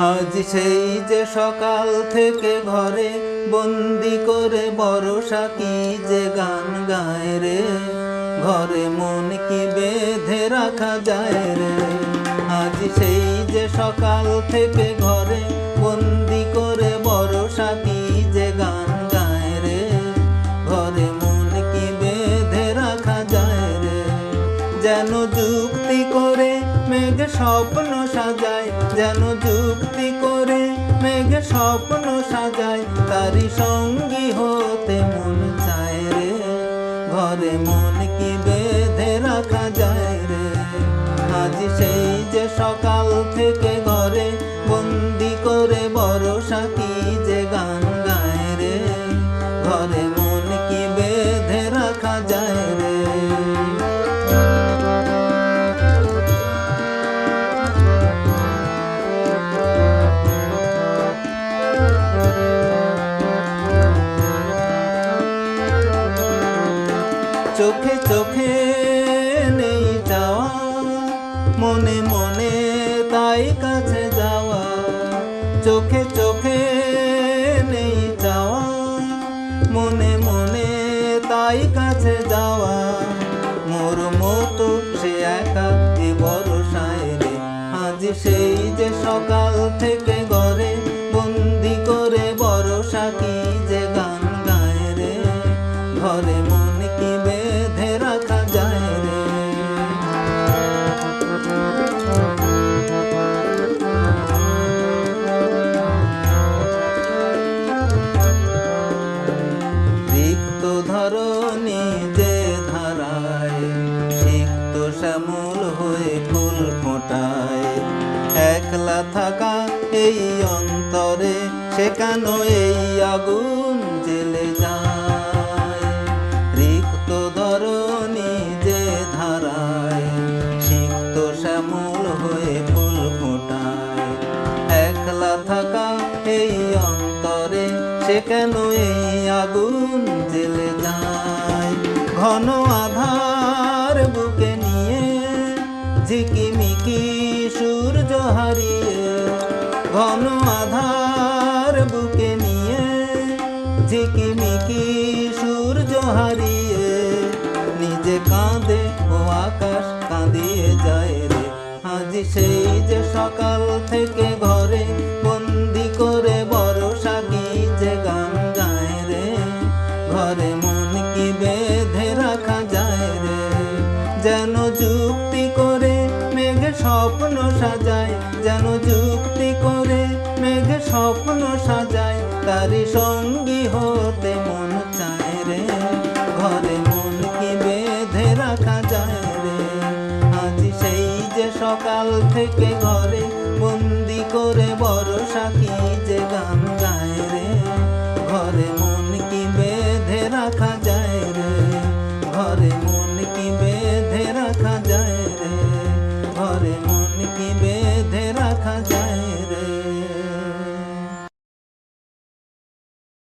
আজ সেই যে সকাল থেকে ঘরে বন্দি করে বরসা কি যে গান গায় রে? ঘরে মন কি বেঁধে রাখা যায় রে? আজ সেই যে সকাল থেকে ঘরে বন্দি করে বরসা কি যেন যুক্তি করে মেঘ স্বপ্ন সাজায়, যেন যুক্তি করে মেঘ স্বপ্ন সাজায় তারি সঙ্গী হতে মন চায় রে। ঘরে মন কি বেঁধে রাখা যায় রে? আজ সেই যে সকাল থেকে ঘরে বন্দি করে বরসা কি যে গান গায় রে? ঘরে মন কি বেঁধে রাখা যায় চোখে চোখে নেই যাওয়া, মনে মনে তাই কাছে যাওয়া। চোখে চোখে নেই যাওয়া, মনে মনে তাই কাছে যাওয়া। মোর মতো সে একা এ বরসায় আজ সেই যে সকাল ফুল একলা থাকা এই অন্তরে কেন এই আগুন জেলে যায়। রিক্ত ধরনি যে ধারায়, সিক্ত শ্যামল হয়ে ফুল ফোটায়। একলা থাকা এই অন্তরে কেন এই আগুন জেলে যায়। ঘন আধার ঝিকিমিকি সূর্য হারিয়ে ঘন আধার বুকে নিয়ে ঝিকিমিকি সূর্য হারিয়ে নিজে কাঁদে ও আকাশ কাঁদিয়ে যায় রে। আজ সেই যে সকাল থেকে ঘরে বন্দি করে বরসা কি যে গান গায় রে। ঘরে মন কি বেঁধে রাখা যায় রে। যেন স্বপ্ন সাজায়, যেন যুক্তি করে মেঘ স্বপ্ন সাজায়। তারি সঙ্গী হতে মন চায় রে, ঘরে মন কি বেঁধে রাখা যায় রে। আজ সেই যে সকাল থেকে ঘরে की बेधे रखा जाए।